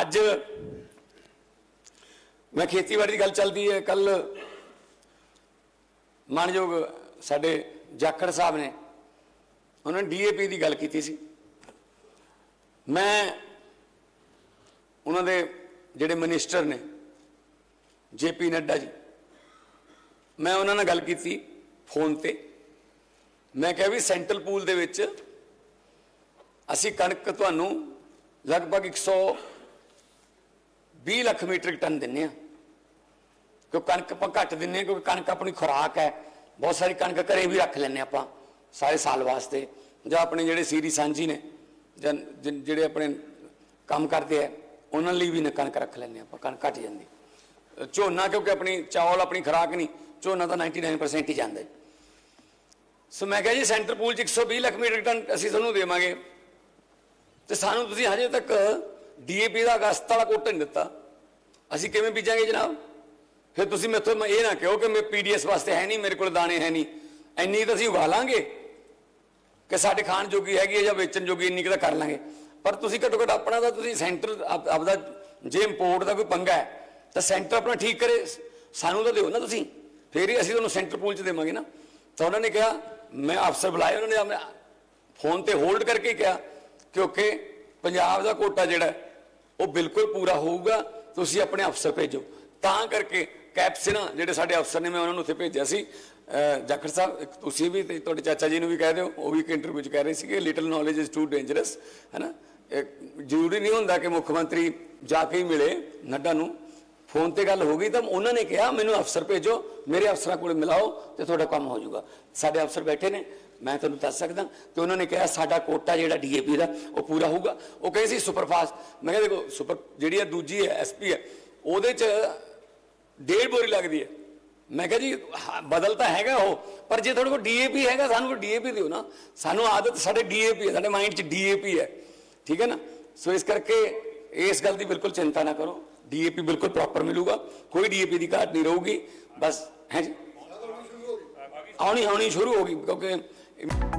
ਅੱਜ ਮੈਂ ਖੇਤੀਬਾੜੀ ਦੀ ਗੱਲ ਚੱਲਦੀ ਹੈ ਕੱਲ ਮਾਨਯੋਗ ਸਾਡੇ ਜਾਖੜ ਸਾਹਿਬ ਨੇ ਉਹਨਾਂ ਨੇ ਡੀਏਪੀ ਦੀ ਗੱਲ ਕੀਤੀ ਸੀ। ਮੈਂ ਉਹਨਾਂ ਦੇ ਜਿਹੜੇ ਮਿਨਿਸਟਰ ਨੇ ਜੇਪੀ ਨੱਡਾ ਜੀ, ਮੈਂ ਉਹਨਾਂ ਨਾਲ ਗੱਲ ਕੀਤੀ ਫੋਨ ਤੇ। ਮੈਂ ਕਿਹਾ ਵੀ ਸੈਂਟਰਲ ਪੂਲ ਦੇ ਵਿੱਚ ਅਸੀਂ ਕਣਕ ਤੁਹਾਨੂੰ ਲਗਭਗ 120 ਲੱਖ ਮੀਟ੍ਰਿਕ ਟਨ ਦਿੰਨੇ ਆ। ਕਿਉਂ ਕਣਕ ਆਪਾਂ ਘੱਟ ਦਿੰਨੇ ਆ, ਕਿਉਂਕਿ ਕਣਕ ਆਪਣੀ ਖੁਰਾਕ ਹੈ। ਬਹੁਤ ਸਾਰੀ ਕਣਕ ਘਰੇ ਵੀ ਰੱਖ ਲੈਂਦੇ ਆਪਾਂ, ਸਾਰੇ ਸਾਲ ਵਾਸਤੇ। ਜਾਂ ਆਪਣੇ ਜਿਹੜੇ ਸੀਰੀ ਸਾਂਝੀ ਨੇ, ਜਾਂ ਜਿਹੜੇ ਆਪਣੇ ਕੰਮ ਕਰਦੇ ਆ, ਉਹਨਾਂ ਲਈ ਵੀ ਨਾ ਕਣਕ ਰੱਖ ਲੈਂਦੇ ਆਪਾਂ, ਕਣਕ ਘੱਟ ਜਾਂਦੀ। ਝੋਨਾ ਕਿਉਂਕਿ ਆਪਣੀ ਚਾਵਲ ਆਪਣੀ ਖੁਰਾਕ ਨਹੀਂ, ਝੋਨਾ ਤਾਂ 99% ਹੀ ਜਾਂਦਾ ਸੋ ਮੈਂ ਕਿਹਾ ਜੀ, ਸੈਂਟਰ ਪੂਲ ਚ 120 ਲੱਖ ਮੀਟਰ ਟਨ ਅਸੀਂ ਤੁਹਾਨੂੰ ਦੇਵਾਂਗੇ। ਤੇ ਸਾਨੂੰ ਤੁਸੀਂ ਹਜੇ ਤੱਕ ਡੀਏਪੀ ਦਾ ਅਗਸਤ ਵਾਲਾ ਕੋਟਾ ਨਹੀਂ ਦਿੱਤਾ। ਅਸੀਂ ਕਿਵੇਂ ਬੀਜਾਂਗੇ ਜਨਾਬ? ਫਿਰ ਤੁਸੀਂ ਮੈਥੋਂ ਮੈਂ ਇਹ ਨਾ ਕਹੋ ਕਿ ਮੈਂ ਪੀਡੀਐਸ ਵਾਸਤੇ ਹੈ ਨਹੀਂ, ਮੇਰੇ ਕੋਲ ਦਾਣੇ ਹੈ ਨਹੀਂ। ਇੰਨੀ ਤਾਂ ਅਸੀਂ ਉਗਾ ਲਾਂਗੇ ਕਿ ਸਾਡੇ ਖਾਣ ਜੋਗੀ ਹੈਗੀ ਹੈ ਜਾਂ ਵੇਚਣ ਜੋਗੀ ਇੰਨੀ ਕੁ ਤਾਂ ਕਰ ਲਾਂਗੇ। ਪਰ ਤੁਸੀਂ ਘੱਟੋ ਘੱਟ ਆਪਣਾ ਤਾਂ ਤੁਸੀਂ ਸੈਂਟਰ ਆਪਦਾ ਜੇ ਇੰਪੋਰਟ ਦਾ ਕੋਈ ਪੰਗਾ ਹੈ, ਤਾਂ ਸੈਂਟਰ ਆਪਣਾ ਠੀਕ ਕਰੇ। ਸਾਨੂੰ ਤਾਂ ਦਿਓ ਨਾ ਤੁਸੀਂ। ਫੇਰ ਹੀ ਅਸੀਂ ਤੁਹਾਨੂੰ ਸੈਂਟਰ ਪੂਲ ਚ ਦੇਵਾਂਗੇ ਨਾ। ਤਾਂ ਉਹਨਾਂ ਨੇ ਕਿਹਾ, ਮੈਂ ਅਫਸਰ ਬੁਲਾਏ ਉਹਨਾਂ ਨੇ ਆਪਣੇ ਫੋਨ ਤੇ ਹੋਲਡ ਕਰਕੇ ਹੀ ਕਿਹਾ ਕਿਉਂਕਿ ਪੰਜਾਬ ਦਾ ਕੋਟਾ ਜਿਹੜਾ ਉਹ ਬਿਲਕੁਲ ਪੂਰਾ ਹੋਊਗਾ, ਤੁਸੀਂ ਆਪਣੇ ਅਫਸਰ ਭੇਜੋ। ਤਾਂ ਕਰਕੇ ਕੈਪਸਨਾ ਜਿਹੜੇ ਸਾਡੇ ਅਫਸਰ ਨੇ, ਮੈਂ ਉਹਨਾਂ ਨੂੰ ਉੱਥੇ ਭੇਜਿਆ ਸੀ। ਜਾਖੜ ਸਾਹਿਬ, ਇੱਕ ਤੁਸੀਂ ਵੀ ਤੇ ਤੁਹਾਡੇ ਚਾਚਾ ਜੀ ਨੂੰ ਵੀ ਕਹਿ ਦਿਓ, ਉਹ ਵੀ ਇੱਕ ਇੰਟਰਵਿਊ 'ਚ ਕਹਿ ਰਹੇ ਸੀ ਕਿ little knowledge is too dangerous ਹੈਨਾ? ਇਹ ਜ਼ਰੂਰੀ ਨਹੀਂ ਹੁੰਦਾ ਕਿ ਮੁੱਖ ਮੰਤਰੀ ਜਾ ਕੇ ਹੀ ਮਿਲੇ ਨੱਡਾ ਨੂੰ। ਫੋਨ ਤੇ ਗੱਲ ਹੋ ਗਈ ਤਾਂ ਉਹਨਾਂ ਨੇ ਕਿਹਾ, ਮੈਨੂੰ ਅਫਸਰ ਭੇਜੋ, ਮੇਰੇ ਅਫਸਰਾਂ ਕੋਲ ਮਿਲਾਓ ਤੇ ਤੁਹਾਡਾ ਕੰਮ ਹੋ ਜਾਊਗਾ। ਸਾਡੇ ਅਫਸਰ ਬੈਠੇ ਨੇ। ਮੈਂ ਤੁਹਾਨੂੰ ਦੱਸ ਸਕਦਾ ਕਿ ਉਹਨਾਂ ਨੇ ਕਿਹਾ ਸਾਡਾ ਕੋਟਾ ਜਿਹੜਾ ਡੀਏਪੀ ਦਾ ਉਹ ਪੂਰਾ ਹੋਊਗਾ। ਉਹ ਕਹੇ ਸੀ ਸੁਪਰਫਾਸਟ। ਮੈਂ ਕਿਹਾ ਦੇਖੋ ਸੁਪਰ ਜਿਹੜੀ ਹੈ ਦੂਜੀ ਹੈ ਐਸਪੀ ਹੈ ਉਹਦੇ 'ਚ ਡੇਢ ਬੋਰੀ ਲੱਗਦੀ ਹੈ ਮੈਂ ਕਿਹਾ ਜੀ ਹਾਂ, ਬਦਲ ਤਾਂ ਹੈਗਾ ਉਹ ਪਰ ਜੇ ਤੁਹਾਡੇ ਕੋਲ ਡੀਏਪੀ ਹੈਗਾ ਸਾਨੂੰ ਡੀਏਪੀ ਦਿਓ ਨਾ। ਸਾਨੂੰ ਆਦਤ ਸਾਡੇ ਡੀਏਪੀ ਹੈ ਸਾਡੇ ਮਾਈਂਡ 'ਚ ਡੀਏਪੀ ਹੈ ਠੀਕ ਹੈ ਨਾ? ਸੋ ਇਸ ਕਰਕੇ ਇਸ ਗੱਲ ਦੀ ਬਿਲਕੁਲ ਚਿੰਤਾ ਨਾ ਕਰੋ। ਡੀਏਪੀ ਬਿਲਕੁਲ ਪ੍ਰੋਪਰ ਮਿਲੂਗਾ। ਕੋਈ ਡੀਏਪੀ ਦੀ ਘਾਟ ਨਹੀਂ ਰਹੂਗੀ। ਬਸ ਹੈ ਜੀ? ਆਉਣੀ ਆਉਣੀ ਸ਼ੁਰੂ ਹੋ ਗਈ ਕਿਉਂਕਿ Amen.